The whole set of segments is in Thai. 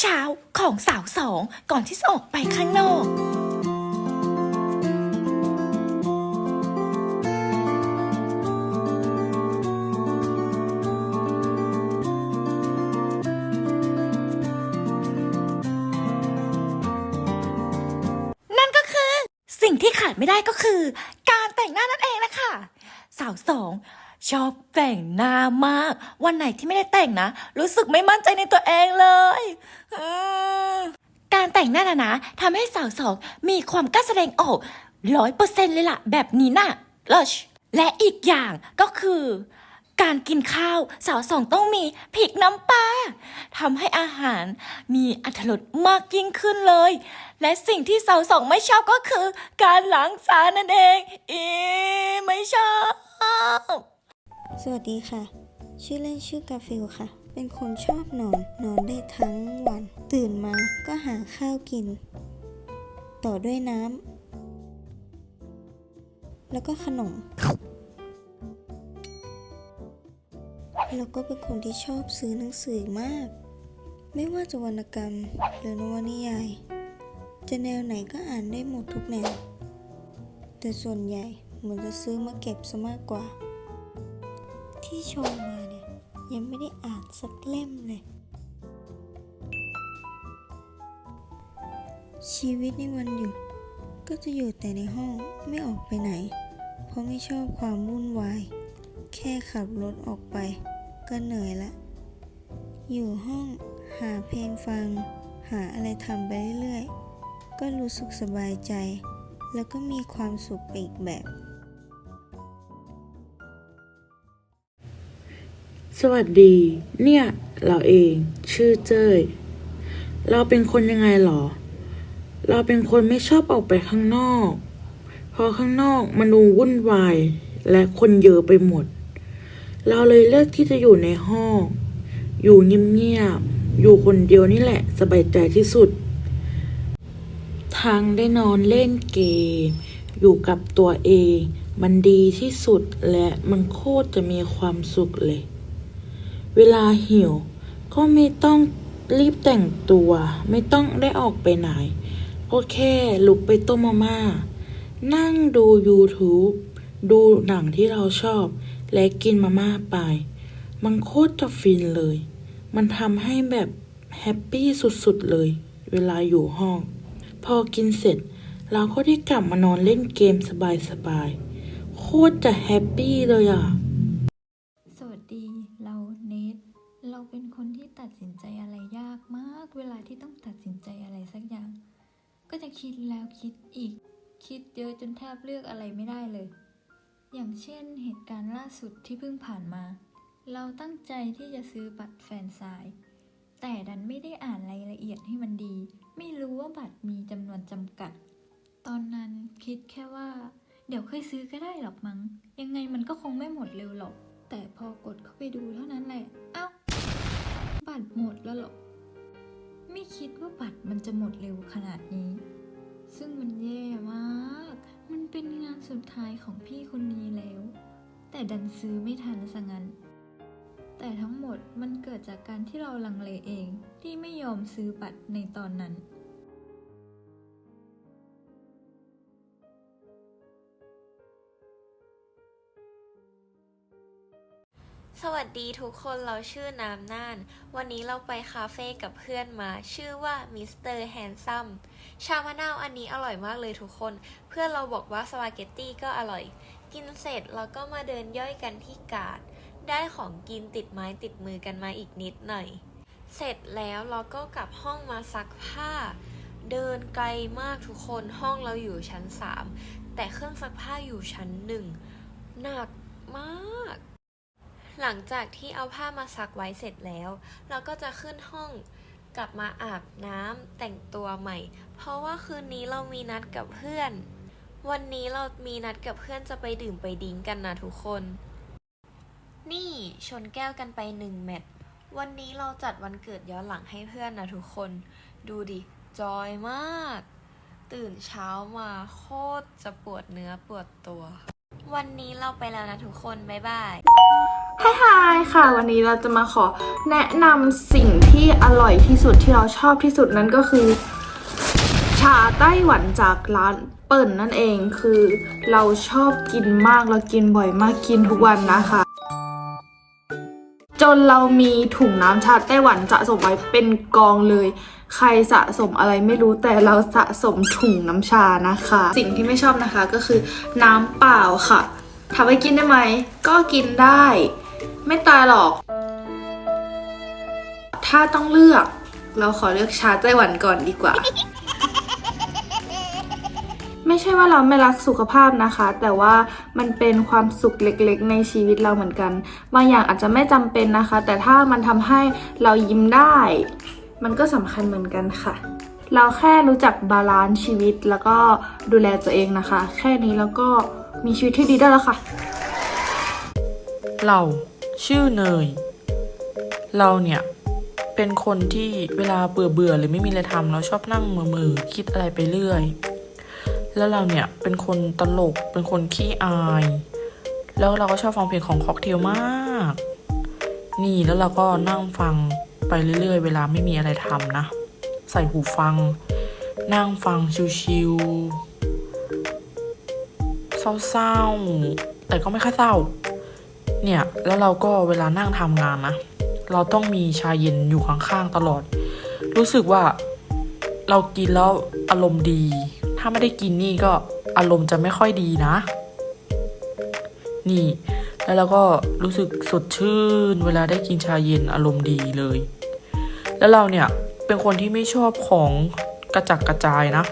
เช้าของสาวสองก่อนที่จะออกไปข้างนอกนั่นก็คือสิ่งที่ขาดไม่ได้ก็คือ การแต่งหน้านั่นเองแหละคะสาวสอง ชอบแต่งหน้ามาก วันไหนที่ไม่ได้แต่งนะ รู้สึกไม่มั่นใจในตัวเองเลยการแต่งหน้านะนะทำให้สาวสองมีความกล้าแสดงออกร้อยเปอร์เซ็นเลยล่ะ แบบนี้น่ะเลชและอีกอย่างก็คือ การกินข้าวสาวสองต้องมีพริกน้ำปลาทำให้อาหารมีอรรถรสมากยิ่งขึ้นเลย และสิ่งที่สาวสองไม่ชอบก็คือ การล้างจานนั่นเอง อีไม่ชอบ สวัสดีค่ะ ชื่อเล่นชื่อกาฟิลค่ะ เป็นคนชอบนอน นอนได้ทั้งวัน ตื่นมาก็หาข้าวกิน ต่อด้วยน้ำ แล้วก็ขนม แล้วก็เป็นคนที่ชอบซื้อหนังสือมาก ไม่ว่าจะวรรณกรรม หรือนวนิยาย จะแนวไหนก็อ่านได้หมดทุกแนว แต่ส่วนใหญ่เหมือนจะซื้อมาเก็บซะมากกว่า ที่ชมมาเนี่ย ยังไม่ได้อ่านสักเล่มเลย ชีวิตในวันหยุดก็จะอยู่แต่ในห้องไม่ออกไปไหน เพราะไม่ชอบความวุ่นวาย แค่ขับรถออกไป ก็เหนื่อยละ อยู่ห้องหาเพลงฟัง หาอะไรทำไปเรื่อยๆ ก็รู้สึกสบายใจ แล้วก็มีความสุขไปอีกแบบ สวัสดี เนี่ย เราเอง ชื่อเจ้ย เราเป็นคนยังไงหรอ เราเป็นคนไม่ชอบออกไปข้างนอกเพราะข้างนอกมันดูวุ่นวาย และคนเยอะไปหมด เราเลยเลือกที่จะอยู่ในห้อง อยู่เงียบๆ อยู่คนเดียวนี่แหละ สบายใจที่สุด ทางได้นอนเล่นเกม อยู่กับตัวเอง มันดีที่สุดและมันโคตรจะมีความสุขเลย เวลาหิว ก็ไม่ต้องรีบแต่งตัว ไม่ต้องได้ออกไปไหน ก็แค่ลุกไปต้มมาม่า นั่งดู YouTube ดูหนังที่เราชอบ และกินมาม่าไป มันโคตรจะฟินเลย มันทำให้แบบแฮปปี้สุดๆเลย เวลาอยู่ห้อง พอกินเสร็จ เราก็ได้กลับมานอนเล่นเกมสบายๆ โคตรจะแฮปปี้เลยอะ เวลาที่ต้องตัดสินใจอะไรสักอย่าง ก็จะคิดแล้วคิดอีก คิดเยอะจนแทบเลือกอะไรไม่ได้เลย อย่างเช่นเหตุการณ์ล่าสุดที่เพิ่งผ่านมา เราตั้งใจที่จะซื้อบัตรแฟนซาย แต่ดันไม่ได้อ่านรายละเอียดให้มันดี ไม่รู้ว่าบัตรมีจำนวนจำกัด ตอนนั้นคิดแค่ว่า เดี๋ยวค่อยซื้อก็ได้หรอกมั้ง ยังไงมันก็คงไม่หมดเร็วหรอก แต่พอกดเข้าไปดูเท่านั้นแหละ เอ้า บัตรหมดแล้วหรอ ไม่คิดว่าบัตรมันจะหมดเร็วขนาดนี้ ซึ่งมันแย่มาก มันเป็นงานสุดท้ายของพี่คนนี้แล้ว แต่ดันซื้อไม่ทันซะงั้น แต่ทั้งหมดมันเกิดจากการที่เราลังเลเองที่ไม่ยอมซื้อบัตรในตอนนั้น สวัสดีทุกคนเราชื่อน้ำน่าน วันนี้เราไปคาเฟ่กับเพื่อนมา ชื่อว่ามิสเตอร์แฮนซัมชามะนาวอันนี้อร่อยมากเลยทุกคน เพื่อนเราบอกว่าสปาเกตตี้ก็อร่อย กินเสร็จเราก็มาเดินย่อยกันที่กาด ได้ของกินติดไม้ติดมือกันมาอีกนิดหน่อย เสร็จแล้วเราก็กลับห้องมาซักผ้า เดินไกลมากทุกคนห้องเราอยู่ชั้น 3 แต่เครื่องซักผ้าอยู่ชั้นหนึ่งหนักมาก หลังจากที่เอาผ้ามาซักไว้เสร็จแล้ว เราก็จะขึ้นห้องกลับมาอาบน้ำแต่งตัวใหม่ เพราะว่าคืนนี้เรามีนัดกับเพื่อน วันนี้เรามีนัดกับเพื่อนจะไปดื่มไปดิ้งกันนะทุกคน นี่ชนแก้วกันไปหนึ่งแมตช์วันนี้เราจัดวันเกิดย้อนหลังให้เพื่อนนะทุกคน ดูดิ จอยมาก ตื่นเช้ามาโคตรจะปวดเนื้อปวดตัว วันนี้เราไปแล้วนะทุกคน บ๊ายบาย Hi hi ค่ะ วันนี้เราจะมาขอแนะนำสิ่งที่อร่อยที่สุดที่เราชอบที่สุดนั้นก็คือ ชาไต้หวันจากร้านเปิ่นนั่นเองคือเราชอบกินมากเรากินบ่อยมากกินทุกวันนะคะ จนเรามีถุงน้ำชาไต้หวันสะสมไว้เป็นกองเลย ใครสะสมอะไรไม่รู้แต่เราสะสมถุงน้ำชานะคะ สิ่งที่ไม่ชอบนะคะก็คือน้ำเปล่าค่ะถามว่ากินได้ไหม ก็กินได้ ไม่ตายหรอก ถ้าต้องเลือก เราขอเลือกชาไต้หวันก่อนดีกว่า ไม่ใช่ว่าเราไม่รักสุขภาพนะคะ แต่ว่ามันเป็นความสุขเล็กๆ ในชีวิตเราเหมือนกัน บางอย่างอาจจะไม่จำเป็นนะคะ แต่ถ้ามันทำให้เรายิ้มได้ มันก็สำคัญเหมือนกันค่ะเราแค่รู้จักบาลานซ์ชีวิตแล้วก็ดูแลตัวเองนะคะ แค่นี้แล้วก็มีชีวิตที่ดีได้แล้วค่ะ เรา ชื่อเนย เราเนี่ยเป็นคนที่เวลาเบื่อเบื่อๆหรือไม่มีอะไรทำเราชอบนั่งมือมือคิดอะไรไปเรื่อย แล้วเราเนี่ยเป็นคนตลกเป็นคนขี้อาย แล้วเราก็ชอบฟังเพลงของค็อกเทลมาก นี่แล้วเราก็นั่งฟังไปเรื่อยๆ เวลาไม่มีอะไรทำนะ ใส่หูฟัง นั่งฟังชิวๆเศร้าๆ แต่ก็ไม่ค่อยเศร้า เนี่ยแล้วเราก็เวลานั่งทำงานนะ เราต้องมีชาเย็นอยู่ข้างๆตลอด รู้สึกว่าเรากินแล้วอารมณ์ดี ถ้าไม่ได้กินนี่ก็อารมณ์จะไม่ค่อยดีนะ นี่ แล้วเราก็รู้สึกสดชื่น เวลาได้กินชาเย็นอารมณ์ดีเลย แล้วเราเนี่ยเป็นคนที่ไม่ชอบของกระจัดกระจายนะ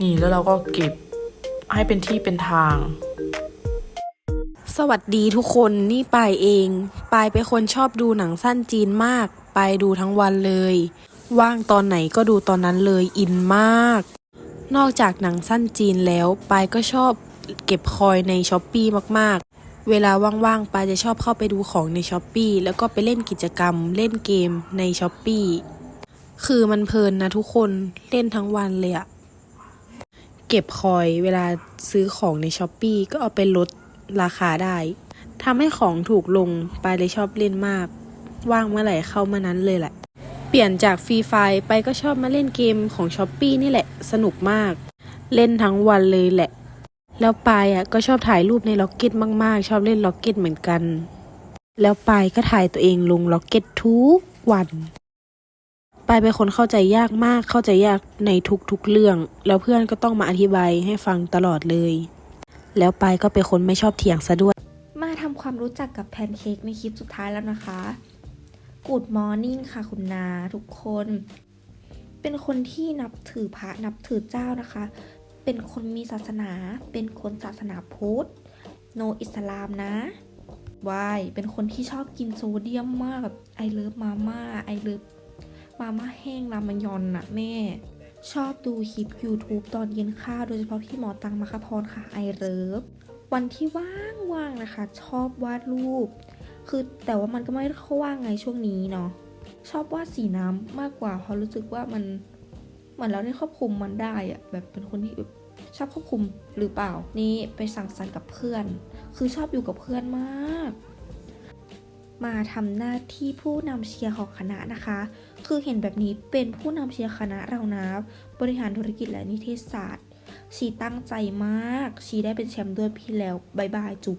นี่แล้วเราก็เก็บให้เป็นที่เป็นทาง สวัสดีทุกคนนี่ปายเองปายเป็นคนชอบดูหนังสั้นจีนมากปายดูทั้งวันเลย ว่างตอนไหนก็ดูตอนนั้นเลยอินมาก นอกจากหนังสั้นจีนแล้วปายก็ชอบเก็บคอยในช้อปปีมากๆ เวลาว่างๆปายจะชอบเข้าไปดูของในช้อปปีแล้วก็ไปเล่นกิจกรรม เล่นเกมในช้อปปีคือมันเพลินนะทุกคนเล่นทั้งวันเลยอะเก็บคอยเวลาซื้อของในช้อปปีก็เอาไปลด ราคาได้ทำให้ของถูกลงไปเลยชอบเล่นมาก ว่างเมื่อไหร่เข้าเมื่อนั้นเลยแหละ เปลี่ยนจากฟรีไฟไปก็ชอบมาเล่นเกมของช้อปปีนี่แหละ สนุกมาก เล่นทั้งวันเลยแหละ แล้วปายอะก็ชอบถ่ายรูปในล็อกเก็ตมากๆ ชอบเล่นล็อกเก็ตเหมือนกัน แล้วปายก็ถ่ายตัวเองลงล็อกเก็ตทุกวันปายเป็นคนเข้าใจยากมากเข้าใจยากในทุกๆเรื่อง แล้วเพื่อนก็ต้องมาอธิบายให้ฟังตลอดเลย แล้วปายก็เป็นคนไม่ชอบเถียงซะด้วย มาทำความรู้จักกับแพนเค้กในคลิปสุดท้ายแล้วนะคะ Good Morning ค่ะคุณนาทุกคน เป็นคนที่นับถือพระนับถือเจ้านะคะ เป็นคนมีศาสนา เป็นคนศาสนาพุทธ โนอิสลามนะวายเป็นคนที่ชอบกินโซเดียมมากแบบไอเลิฟมาม่าไอเลิฟมาม่าแห้งรามยอนนะแม่ ชอบดูคลิป YouTube ตอนเย็นข้าวโดยเฉพาะที่หมอตังมาคพรค่ะไอเลิฟวันที่ว่างๆนะคะ ชอบวาดรูป คือแต่ว่ามันก็ไม่ได้เขาว่างไงช่วงนี้เนาะชอบวาดสีน้ำมากกว่าเพราะรู้สึกว่ามันเหมือนเราได้ควบคุมมันได้อะแบบเป็นคนที่แบบชอบควบคุมหรือเปล่า นี่ไปสั่งสรรค์กับเพื่อน คือชอบอยู่กับเพื่อนมาก มาทำหน้าที่ผู้นำเชียร์ของคณะนะคะ คือเห็นแบบนี้เป็นผู้นำเชียร์คณะเรานะบริหารธุรกิจและนิเทศศาสตร์ ชีตั้งใจมาก ชีได้เป็นแชมป์ด้วยพี่แล้วบายบายจุ๊บ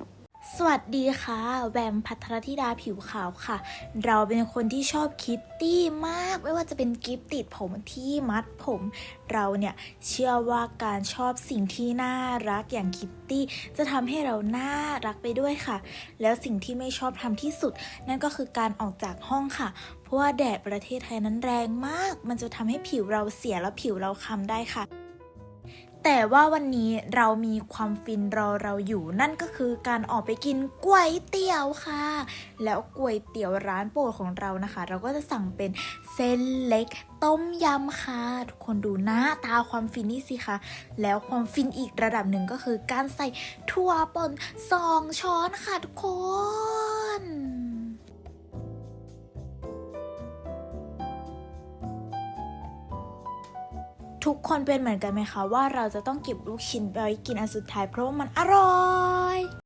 สวัสดีค่ะ แวมพัทรธิดาผิวขาวค่ะ เราเป็นคนที่ชอบคิตตี้มาก ไม่ว่าจะเป็นกิฟต์ติดผมที่มัดผม เราเนี่ยเชื่อว่าการชอบสิ่งที่น่ารักอย่างคิตตี้จะทำให้เราน่ารักไปด้วยค่ะ แล้วสิ่งที่ไม่ชอบทำที่สุด นั่นก็คือการออกจากห้องค่ะ เพราะว่าแดดประเทศไทยนั้นแรงมาก มันจะทำให้ผิวเราเสียและผิวเราคล้ำได้ค่ะ แต่ว่าวันนี้เรามีความฟินรอเราอยู่ นั่นก็คือการออกไปกินก๋วยเตี๋ยวค่ะ แล้วก๋วยเตี๋ยวร้านโปรดของเรานะคะ เราก็จะสั่งเป็นเส้นเล็กต้มยำค่ะ ทุกคนดูหน้าตาความฟินนี่สิคะแล้วความฟินอีกระดับหนึ่งก็คือการใส่ถั่วป่นสองช้อนค่ะทุกคน ทุกคนเป็นเหมือนกันไหมคะว่าเราจะต้องเก็บลูกชิ้นไปไว้กินอันสุดท้ายเพราะว่ามันอร่อย